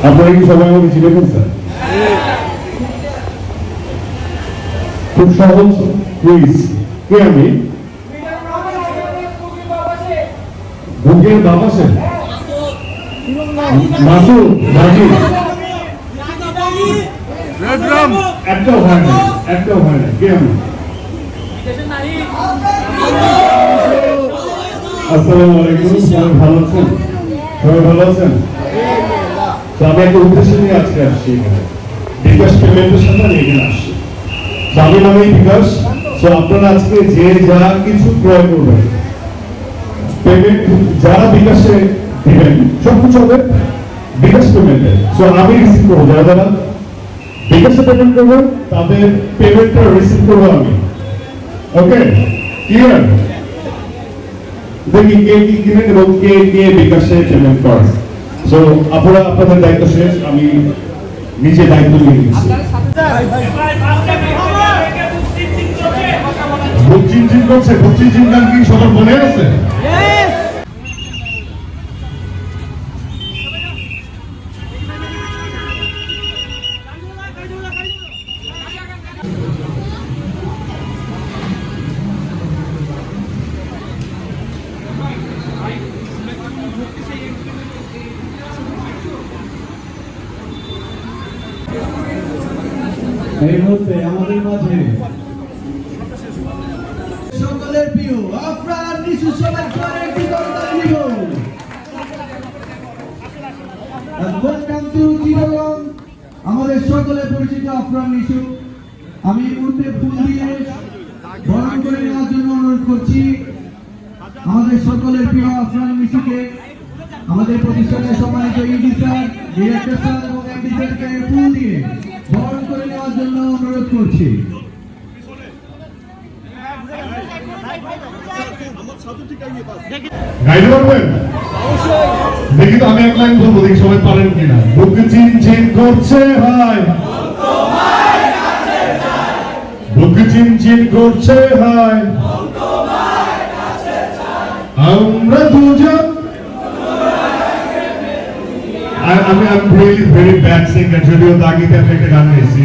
আপনারা কি সবাই আমাকে চিনে ফেলছেন? খুব সহজ কুইজ কে আমি? মাসুদ একটাও হয় না একটাও হয় না কে আমি? আসসালামু আলাইকুম সবাই ভালো আছেন? সবাই ভালো আছেন? আমি একটা উদ্দেশ্য নিয়ে আজকে আসছি এখানে। বিকাশ পেমেন্টের সাথে আমি এখানে আসছি। নামেই বিকাশ। তো আপনারা আজকে যে যা কিছু ক্রয় করবেন, পেমেন্ট যারা বিকাশে দিবেন, সব কিছু হবে বিকাশ পেমেন্টে। আমি রিসিভ করব, যারা যারা বিকাশে পেমেন্ট করব, তাদের পেমেন্টটা রিসিভ করব আমি। ওকে? ক্লিয়ার দেখি কে কি কিনেন এবং কে কে বিকাশে পেমেন্ট করেন সো আপনারা, আপনাদের দায়িত্ব শেষ, আমি নিজে দায়িত্ব নিয়ে নিচ্ছি। বুক চিন করছে বুক চিনচিন গান কি সবার মনে আছে? এই মুহূর্তে আমাদের মাঝে সকলের প্রিয় আফরান নিশু সবাই করে একটি করতালি চিরগং আমাদের সকলের পরিচিত আফরান নিশু। আমি মুহূর্তে ফুল দিয়ে বরণ করে নেওয়ার জন্য অনুরোধ করছি। আমাদের সকলের প্রিয় আফরান নিশুকে, আমাদের প্রতিষ্ঠানের সম্মানিত ইডি স্যার ডিরেক্টর স্যার এবং এমডি স্যারকে করছি দেখি তো আমি এক লাইন বলব, দেখি সবাই পারেন কিনা। বুক করছে বুক করছে আমরা দুজন। আমি আমি রিয়েলি ভেরি ব্যাড সিঙ্গার যদিও তাগিতে একটা গান গেয়েছি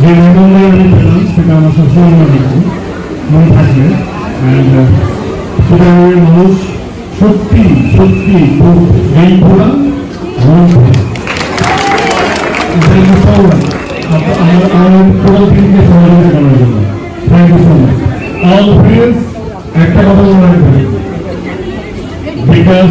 যে নিবন্ধে আমি পেলাম সেটা আমার সবসময় মনে রাখব মনে থাকবে সুতরাং মানুষ সত্যি সত্যি খুব ফ্রেন্ডস একটা কথা মনে বিকাশ